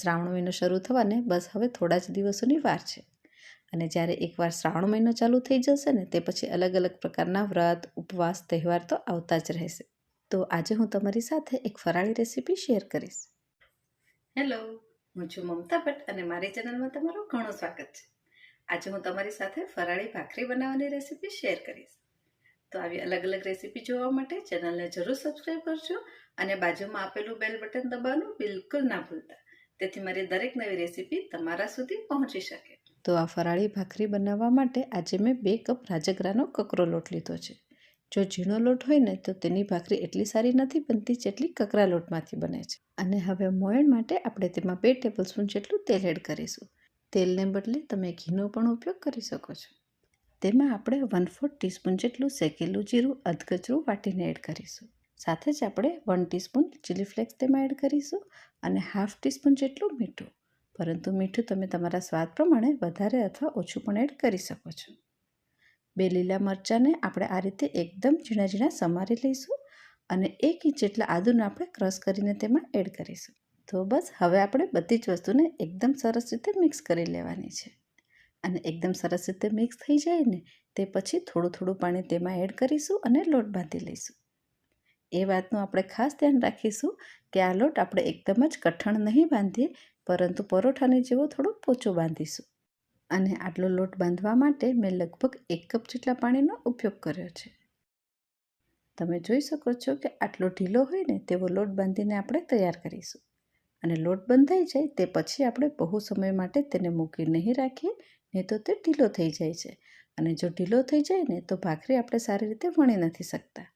શ્રાવણ મહિનો શરૂ થવાને બસ હવે થોડા જ દિવસોની વાર છે. અને જ્યારે એકવાર શ્રાવણ મહિનો ચાલુ થઈ જશે ને તે પછી અલગ અલગ પ્રકારના વ્રત, ઉપવાસ, તહેવાર તો આવતા જ રહેશે. તો આજે હું તમારી સાથે એક ફરાળી રેસીપી શેર કરીશ. હેલો, હું છું મમતા ભટ્ટ અને મારી ચેનલમાં તમારું ઘણું સ્વાગત છે. આજે હું તમારી સાથે ફરાળી ભાખરી બનાવવાની રેસીપી શેર કરીશ. તો આવી અલગ અલગ રેસીપી જોવા માટે ચેનલને જરૂર સબસ્ક્રાઈબ કરજો અને બાજુમાં આપેલું બેલ બટન દબાવવાનું બિલકુલ ના ભૂલતા. તેથી મારી દરેક નવી રેસીપી તમારા સુધી પહોંચી શકે. તો આ ફરાળી ભાખરી બનાવવા માટે આજે મેં બે કપ રાજગરાનો કકરો લોટ લીધો છે. જો ઝીણો લોટ હોય ને, તો તેની ભાખરી એટલી સારી નથી બનતી જેટલી કકરા લોટમાંથી બને છે. અને હવે મોયણ માટે આપણે તેમાં બે ટેબલ સ્પૂન જેટલું તેલ એડ કરીશું. તેલને બદલે તમે ઘીનો પણ ઉપયોગ કરી શકો છો. તેમાં આપણે વન ફોર્થ ટીસ્પૂન જેટલું શેકેલું જીરું, અધકચરું વાટીને એડ કરીશું. સાથે જ આપણે વન ટીસ્પૂન ચીલી ફ્લેક્સ તેમાં એડ કરીશું અને હાફ ટીસ્પૂન જેટલું મીઠું. પરંતુ મીઠું તમે તમારા સ્વાદ પ્રમાણે વધારે અથવા ઓછું પણ એડ કરી શકો છો. બે લીલા મરચાંને આપણે આ રીતે એકદમ ઝીણા ઝીણા સમારી લઈશું અને એક ઇંચ જેટલા આદુને આપણે ક્રશ કરીને તેમાં એડ કરીશું. તો બસ, હવે આપણે બધી જ વસ્તુને એકદમ સરસ રીતે મિક્સ કરી લેવાની છે. અને એકદમ સરસ રીતે મિક્સ થઈ જાય ને તે પછી થોડું થોડું પાણી તેમાં એડ કરીશું અને લોટ બાંધી લઈશું. એ વાતનું આપણે ખાસ ધ્યાન રાખીશું કે આ લોટ આપણે એકદમ જ કઠણ નહીં બાંધીએ, પરંતુ પરોઠાની જેવો થોડો પોચો બાંધીશું. અને આટલો લોટ બાંધવા માટે મેં લગભગ એક કપ જેટલા પાણીનો ઉપયોગ કર્યો છે. તમે જોઈ શકો છો કે આટલો ઢીલો હોય ને તેવો લોટ બાંધીને આપણે તૈયાર કરીશું. અને લોટ બંધાઈ જાય તે પછી આપણે બહુ સમય માટે તેને મૂકી નહીં રાખીએ, નહીં તો તે ઢીલો થઈ જાય છે. અને જો ઢીલો થઈ જાય ને તો ભાખરી આપણે સારી રીતે વણી નથી શકતા.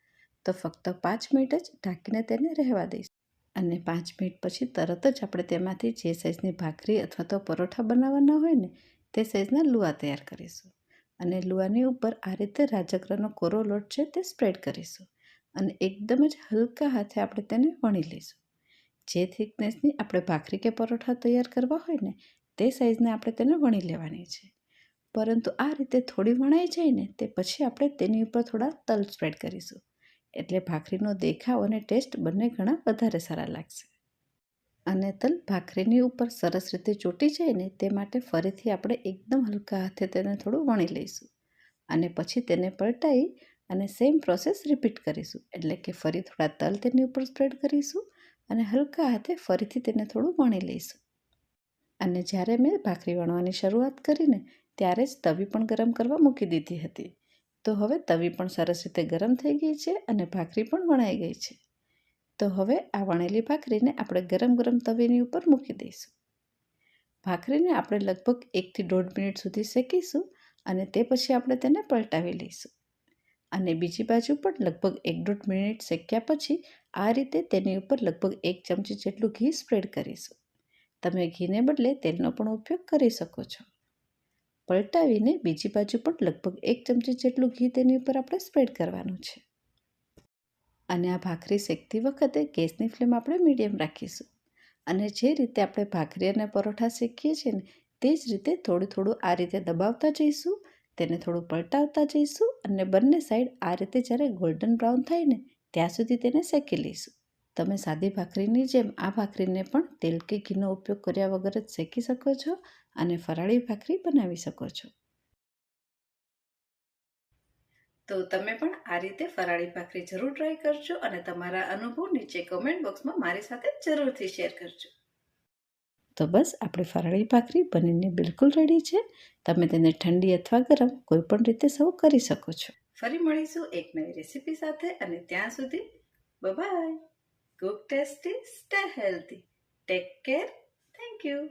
તો ફક્ત પાંચ મિનિટ જ ઢાંકીને તેને રહેવા દઈશું. અને પાંચ મિનિટ પછી તરત જ આપણે તેમાંથી જે સાઈઝની ભાખરી અથવા તો પરોઠા બનાવવાના હોય ને, તે સાઇઝના લુઆ તૈયાર કરીશું. અને લુઆની ઉપર આ રીતે રાજગરાનો કોરો લોટ છે તે સ્પ્રેડ કરીશું. અને એકદમ જ હલકા હાથે આપણે તેને વણી લઈશું. જે થિકનેસની આપણે ભાખરી કે પરોઠા તૈયાર કરવા હોય ને, તે સાઇઝને આપણે તેને વણી લેવાની છે. પરંતુ આ રીતે થોડી વણાઈ જાય ને, તે પછી આપણે તેની ઉપર થોડા તલ સ્પ્રેડ કરીશું. એટલે ભાખરીનો દેખાવ અને ટેસ્ટ બંને ઘણા વધારે સારા લાગશે. અને તલ ભાખરીની ઉપર સરસ રીતે ચોટી જાય ને તે માટે ફરીથી આપણે એકદમ હલકા હાથે તેને થોડું વણી લઈશું અને પછી તેને પલટાઈ અને સેમ પ્રોસેસ રિપીટ કરીશું. એટલે કે ફરી થોડા તલ તેની ઉપર સ્પ્રેડ કરીશું અને હલકા હાથે ફરીથી તેને થોડું વણી લઈશું. અને જ્યારે મેં ભાખરી વણવાની શરૂઆત કરીને ત્યારે જ તવી પણ ગરમ કરવા મૂકી દીધી હતી. તો હવે તવી પણ સરસ રીતે ગરમ થઈ ગઈ છે અને ભાખરી પણ વણાઈ ગઈ છે. તો હવે આ વણેલી ભાખરીને આપણે ગરમ ગરમ તવીની ઉપર મૂકી દઈશું. ભાખરીને આપણે લગભગ એકથી દોઢ મિનિટ સુધી શેકીશું અને તે પછી આપણે તેને પલટાવી લઈશું. અને બીજી બાજુ પણ લગભગ એક દોઢ મિનિટ શેક્યા પછી આ રીતે તેની ઉપર લગભગ એક ચમચી જેટલું ઘી સ્પ્રેડ કરીશું. તમે ઘીને બદલે તેલનો પણ ઉપયોગ કરી શકો છો. પલટાવીને બીજી બાજુ પણ લગભગ એક ચમચી જેટલું ઘી તેની ઉપર આપણે સ્પ્રેડ કરવાનું છે. અને આ ભાખરી શેકતી વખતે ગેસની ફ્લેમ આપણે મીડિયમ રાખીશું. અને જે રીતે આપણે ભાખરી અને પરોઠા શેકીએ છીએ ને, તે જ રીતે થોડું થોડું આ રીતે દબાવતા જઈશું, તેને થોડું પલટાવતા જઈશું અને બંને સાઈડ આ રીતે જ્યારે ગોલ્ડન બ્રાઉન થાય ને, ત્યાં સુધી તેને શેકી લઈશું. તમે સાદી ભાખરીની જેમ આ ભાખરીને પણ તેલ કે ઘીનો ઉપયોગ કર્યા વગર જ શેકી શકો છો અને ફરાળી ભાખરી બનાવી શકો છો. તો તમે પણ આ રીતે ફરાળી ભાખરી જરૂર ટ્રાય કરજો અને તમારા અનુભવ નીચે કમેન્ટ બોક્સમાં મારી સાથે જરૂરથી શેર કરજો. તો બસ, આપણી ફરાળી ભાખરી બનીને બિલકુલ રેડી છે. તમે તેને ઠંડી અથવા ગરમ કોઈ પણ રીતે સર્વ કરી શકો છો. ફરી મળીશું એક નવી રેસીપી સાથે અને ત્યાં સુધી bye Cook tasty, stay healthy. Take care. Thank you.